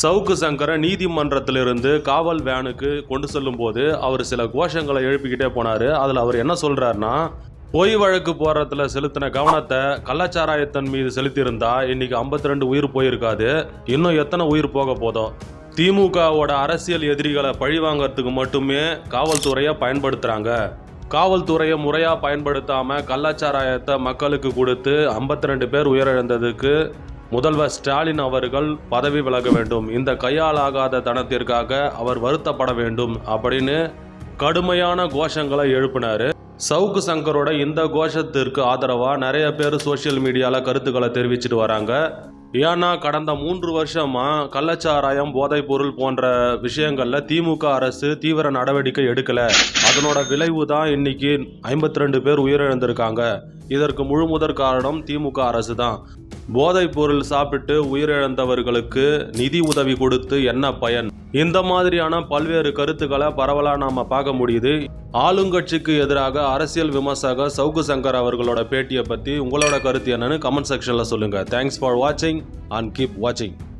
சவுக்கு சங்கரை நீதிமன்றத்திலிருந்து காவல் வேனுக்கு கொண்டு செல்லும்போது அவர் சில கோஷங்களை எழுப்பிக்கிட்டே போனார். அதில் அவர் என்ன சொல்கிறாருன்னா பொய் வழக்கு போடுறதுல செலுத்தின கவனத்தை கள்ளச்சாராயத்தன் மீது செலுத்தியிருந்தா இன்னைக்கு 52 ரெண்டு உயிர் போயிருக்காது. இன்னும் எத்தனை உயிர் போக போதோ? திமுகவோட அரசியல் எதிரிகளை பழிவாங்கிறதுக்கு மட்டுமே காவல்துறையை பயன்படுத்துகிறாங்க காவல்துறையை முறையாக பயன்படுத்தாமல் கள்ளச்சாராயத்தை மக்களுக்கு கொடுத்து 52 ரெண்டு பேர் உயிரிழந்ததுக்கு முதல்வர் ஸ்டாலின் அவர்கள் பதவி விலக வேண்டும். இந்த கையாலாகாத தனத்திற்காக அவர் வருத்தப்பட வேண்டும் அப்படின்னு கடுமையான கோஷங்களை எழுப்பினார். சவுக்கு சங்கரோட இந்த கோஷத்திற்கு ஆதரவாக நிறைய பேர் சோஷியல் மீடியாவில் கருத்துக்களை தெரிவிச்சிட்டு வராங்க. ஏன்னா கடந்த மூன்று வருஷமாக கள்ளச்சாராயம் போதைப்பொருள் போன்ற விஷயங்களில் திமுக அரசு தீவிர நடவடிக்கை எடுக்கல. அதனோட விளைவு தான் இன்னைக்கு 52 ரெண்டு பேர் உயிரிழந்திருக்காங்க. இதற்கு முழு முதற் காரணம் திமுக அரசு தான் போதைப் பொருள் சாப்பிட்டு உயிரிழந்தவர்களுக்கு நிதி உதவி கொடுத்து என்ன பயன்? இந்த மாதிரியான பல்வேறு கருத்துக்களை பரவலாக நாம் பார்க்க முடியுது. ஆளுங்கட்சிக்கு எதிராக அரசியல் விமர்சகர் சவுக்கு சங்கர் அவர்களோட பேட்டியை பற்றி உங்களோட கருத்து என்னன்னு கமெண்ட் செக்ஷனில் சொல்லுங்கள் தேங்க்ஸ் ஃபார் வாட்சிங் அண்ட் கீப் வாட்சிங்